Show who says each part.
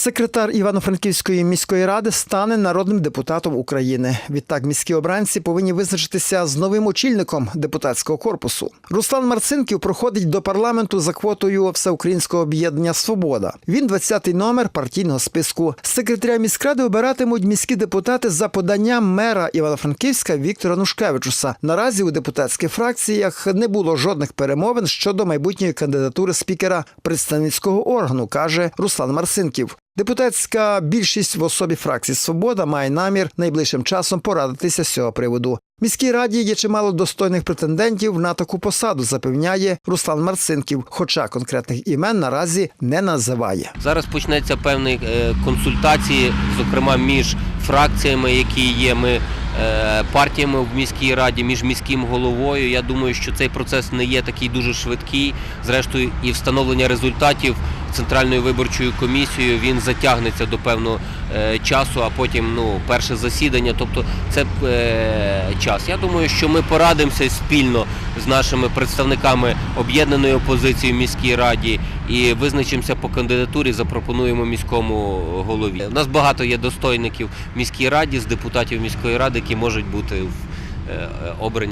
Speaker 1: секретар Івано-Франківської міської ради стане народним депутатом України. Відтак міські обранці повинні визначитися з новим очільником депутатського корпусу. Руслан Марцинків проходить до парламенту за квотою Всеукраїнського об'єднання Свобода. Він 20-й номер партійного списку. Секретаря міськради обиратимуть міські депутати за поданням мера Івано-Франківська Віктора Нушкевичуса. Наразі у депутатських фракціях не було жодних перемовин щодо майбутньої кандидатури спікера представницького органу, каже Руслан Марцинків. Депутатська більшість в особі фракції Свобода має намір найближчим часом порадитися з цього приводу. Міській раді є чимало достойних претендентів на таку посаду, запевняє Руслан Марцинків, хоча конкретних імен наразі не називає.
Speaker 2: Зараз почнеться певні е, консультації, зокрема між фракціями, які є ми е, партіями в міській раді, між міським головою. Я думаю, що цей процес не є такий дуже швидкий. Зрештою, і встановлення результатів центральною виборчою комісією він затягнеться до певного е, часу, а потім ну перше засідання. Тобто це е, час. Я думаю, що ми порадимося спільно з нашими представниками об'єднаної опозиції в міській раді і визначимося по кандидатурі, запропонуємо міському голові. У нас багато є достойників в міській раді з депутатів міської ради, які можуть бути е, обрані.